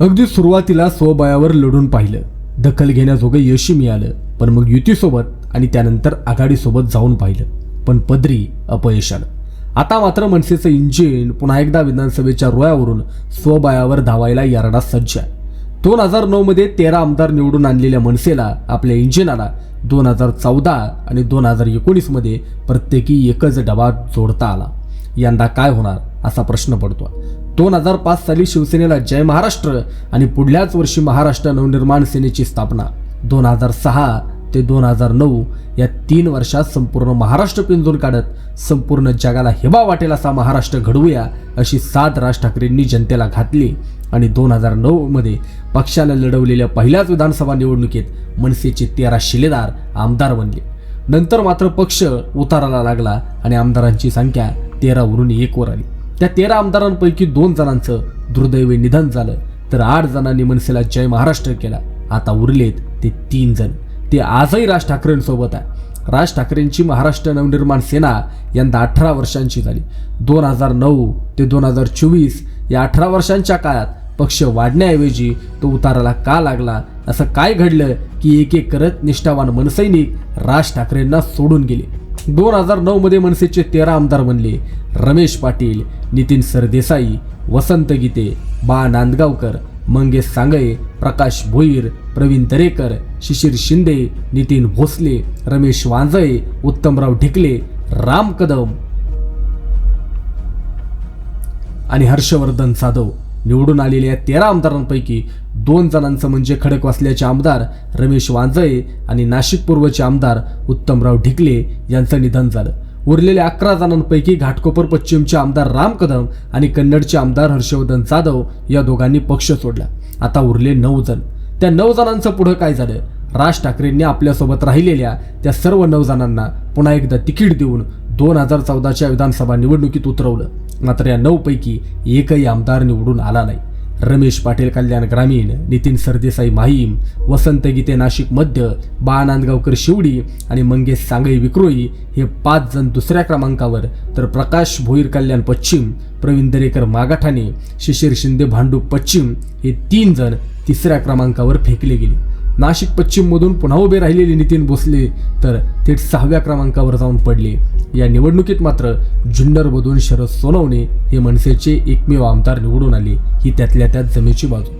अगदी सुरुवातीला स्वबळावर लढून पाहिलं. दखल घेण्याजोगं यशही मिळालं पण मग युतीसोबत आणि त्यानंतर आघाडीसोबत जाऊन पाहिलं. पण पदरी अपयश आलं आता मात्र मनसेचं इंजिन पुन्हा एकदा विधानसभेच्या रोयावरून स्वबळावर धावायला यारडा सज्ज आहे. दोन हजार नऊमध्ये तेरा आमदार निवडून आणलेल्या मनसेला आपल्या इंजिनाला दोन हजार चौदा आणि दोन हजार एकोणीसमध्ये प्रत्येकी एकच डबा जोडता आला. यंदा काय होणार असा प्रश्न पडतो दोन हजार पाच साली शिवसेनेला जय महाराष्ट्र आणि पुढल्याच वर्षी महाराष्ट्र नवनिर्माण सेनेची स्थापना. दोन हजार सहा ते दोन हजार नऊ या तीन वर्षात संपूर्ण महाराष्ट्र पिंजून काढत संपूर्ण जगाला हेबा वाटेल असा महाराष्ट्र घडवूया अशी साथ राज ठाकरेंनी जनतेला घातली आणि दोन हजार नऊमध्ये पक्षानं लढवलेल्या पहिल्याच विधानसभा निवडणुकीत मनसेचे तेरा शिलेदार आमदार बनले. नंतर मात्र पक्ष उताराला लागला आणि आमदारांची संख्या तेरावरून एकवर आली. त्या तेरा आमदारांपैकी दोन जणांचं दुर्दैवी निधन झालं. तर आठ जणांनी मनसेला जय महाराष्ट्र केला. आता उरलेत ते तीन जण. ते आजही राज ठाकरेंसोबत आहे. राज ठाकरेंची महाराष्ट्र नवनिर्माण सेना यंदा अठरा वर्षांची झाली. दोन हजार नऊ ते दोन हजार चोवीस या अठरा वर्षांच्या काळात पक्ष वाढण्याऐवजी तो उताराला का लागला? असं काय घडलं की एक एक करत निष्ठावान मनसैनिक राज ठाकरेंना सोडून गेले? दोन हजार नऊमध्ये मनसेचे तेरा आमदार बनले. रमेश पाटील नितीन सरदेसाई वसंत गीते बा नांदगावकर मंगेश सांगळे प्रकाश भोईर प्रवीण दरेकर शिशिर शिंदे नितीन भोसले रमेश वांजळे उत्तमराव ढिकले राम कदम आणि हर्षवर्धन जाधव निवडून आलेल्या तेरा आमदारांपैकी दोन जणांचं म्हणजे खडकवासल्याचे आमदार रमेश वांजळे आणि नाशिक पूर्वचे आमदार उत्तमराव ढिकले यांचं निधन झालं. उरलेल्या अकरा जणांपैकी घाटकोपर पश्चिमचे आमदार राम कदम आणि कन्नडचे आमदार हर्षवर्धन जाधव या दोघांनी पक्ष सोडला. आता उरले नऊ जण. त्या नऊ जणांचं पुढं काय झालं? राज ठाकरेंनी आपल्यासोबत राहिलेल्या त्या सर्व नऊ जणांना पुन्हा एकदा तिकीट देऊन दोन हजार चौदाच्या विधानसभा निवडणुकीत उतरवलं. मात्र या नऊपैकी एकही आमदार निवडून आला नाही. रमेश पाटील कल्याण ग्रामीण नितीन सरदेसाई माहीम वसंत गीते नाशिक मध्य बा नांदगावकर शिवडी आणि मंगेश सांगई विक्रोई हे पाच जण दुसऱ्या क्रमांकावर. तर प्रकाश भोईर कल्याण पश्चिम प्रवीण दरेकर मागाठाणे शिशिर शिंदे भांडूप पश्चिम हे तीन जण तिसऱ्या क्रमांकावर फेकले गेले. नाशिक पश्चिममधून पुन्हा उभे राहिलेले नितीन भोसले तर थेट सहाव्या क्रमांकावर जाऊन पडले. या निवडणुकीत मात्र जुन्नरमधून शरद सोनवणे हे मनसेचे एकमेव आमदार निवडून आले ही त्यातल्या त्यात जमेची बाजू.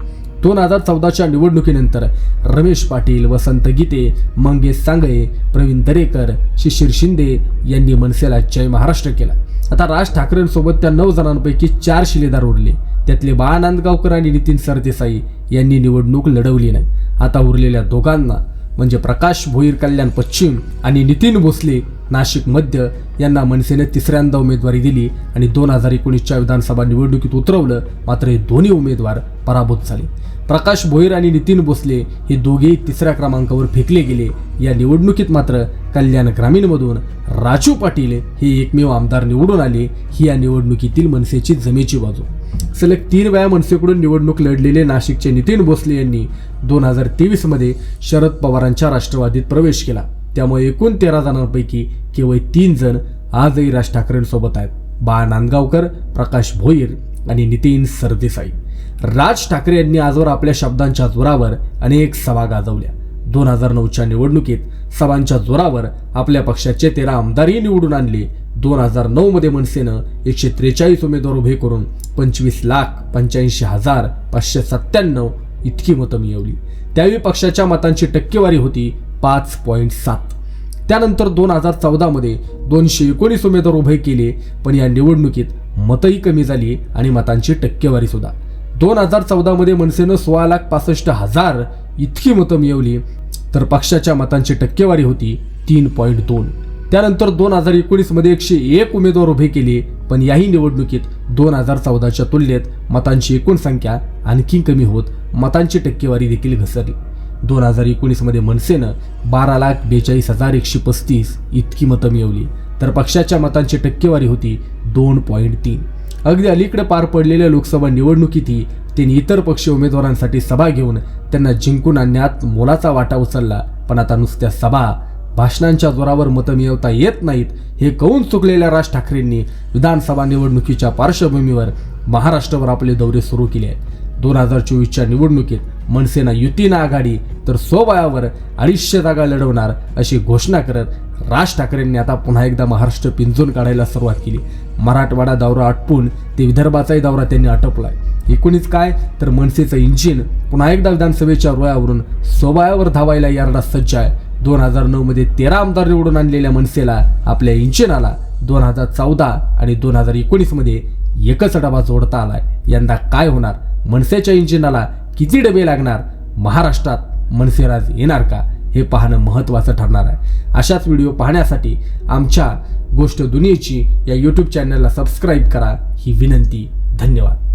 दोन हजार चौदाच्या निवडणुकीनंतर रमेश पाटील वसंत गीते मंगेश सांगळे प्रवीण दरेकर शिशिर शिंदे यांनी मनसेला जय महाराष्ट्र केला. आता राज ठाकरेंसोबत त्या नऊ जणांपैकी चार शिलेदार उरले. त्यातले बाळा नांदगावकर आणि नितीन सरदेसाई यांनी निवडणूक लढवली नाही. आता उरलेल्या दोघांना म्हणजे प्रकाश भोईर कल्याण पश्चिम आणि नितीन भोसले नाशिक मध्य यांना मनसेने तिसऱ्यांदा उमेदवारी दिली आणि दोन हजार एकोणीसच्या विधानसभा निवडणुकीत उतरवलं मात्र हे दोन्ही उमेदवार पराभूत झाले. प्रकाश भोईर आणि नितीन भोसले हे दोघेही तिसऱ्या क्रमांकावर फेकले गेले. या निवडणुकीत मात्र कल्याण ग्रामीणमधून राजू पाटील हे एकमेव आमदार निवडून आले. ही या निवडणुकीतील मनसेची जमेची बाजू. सलग तीन वेळा मनसेकडून निवडणूक लढलेले नाशिकचे नितीन भोसले यांनी दोन हजार तेवीसमध्ये शरद पवारांच्या राष्ट्रवादीत प्रवेश केला. त्यामुळे एकूण तेरा जणांपैकी केवळ तीन जण आजही राज ठाकरेंसोबत आहेत. बाळा नांदगावकर प्रकाश भोईर आणि नितीन सरदेसाई. राज ठाकरे यांनी आजवर आपल्या शब्दांच्या जोरावर अनेक सभा गाजवल्या. दोन हजार नऊच्या निवडणुकीत सभांच्या जोरावर आपल्या पक्षाचे तेरा आमदारही निवडून आणले. दोन हजार नऊमध्ये मनसेनं एकशे त्रेचाळीस उमेदवार उभे करून पंचवीस लाख पंच्याऐंशी हजार पाचशे सत्त्याण्णव इतकी मतं मिळवली. त्यावेळी पक्षाच्या मतांची टक्केवारी होती पाच पॉईंट सात. त्यानंतर दोन हजार चौदामध्ये दोनशे एकोणीस उमेदवार उभे केले पण या निवडणुकीत मतही कमी झाली आणि मतांची टक्केवारी सुद्धा. दोन हजार चौदामध्ये मनसेनं सोळा लाख पासष्ट हजार इतकी मतं मिळवली तर पक्षाच्या मतांची टक्केवारी होती तीन पॉईंट दोन. त्यानंतर दोन हजार एकोणीसमध्ये एकशे एक उमेदवार उभे केले पण याही निवडणुकीत दोन हजार चौदाच्या तुलनेत मतांची एकूण संख्या आणखी कमी होत मतांची टक्केवारी देखील घसरली. दोन हजार एकोणीसमध्ये मनसेनं बारा लाख बेचाळीस हजार एकशे पस्तीस इतकी मतं मिळवली. तर पक्षाच्या मतांची टक्केवारी होती दोन पॉईंट तीन. अगदी अलीकडे पार पडलेल्या लोकसभा निवडणुकीतही त्यांनी इतर पक्ष उमेदवारांसाठी सभा घेऊन त्यांना जिंकून आणण्यात मोलाचा वाटा उचलला. पण आता नुसत्या सभा भाषणांच्या जोरावर मतं मिळवता येत नाहीत हे कळून चुकलेल्या राज ठाकरेंनी विधानसभा निवडणुकीच्या पार्श्वभूमीवर महाराष्ट्रावर आपले दौरे सुरू केले आहेत. दोन हजार चोवीसच्या निवडणुकीत मनसेना युतीनं आघाडी तर स्वबळावर अडीचशे जागा लढवणार अशी घोषणा करत राज ठाकरेंनी आता पुन्हा एकदा महाराष्ट्र पिंजून काढायला सुरुवात केली. मराठवाडा दौरा आटपून ते विदर्भाचाही दौरा त्यांनी आटपलाय. एकूणच काय तर मनसेचं इंजिन पुन्हा एकदा विधानसभेच्या रोयावरून स्वबळावर धावायला यारडा सज्ज आहे. दोन हजार नऊमध्ये तेरा आमदार निवडून आणलेल्या मनसेला आपल्या इंजिनाला दोन हजार चौदा आणि दोन हजार एकोणीसमध्ये एकच डबा जोडता आलाय. यंदा काय होणार? मनसेच्या इंजिनाला किती डबे लागणार? महाराष्ट्रात मनसेराज येणार का? हे पाहणं महत्त्वाचं ठरणार आहे. अशाच व्हिडिओ पाहण्यासाठी आमच्या गोष्ट दुनियेची या यूट्यूब चॅनलला सबस्क्राईब करा. ही विनंती धन्यवाद.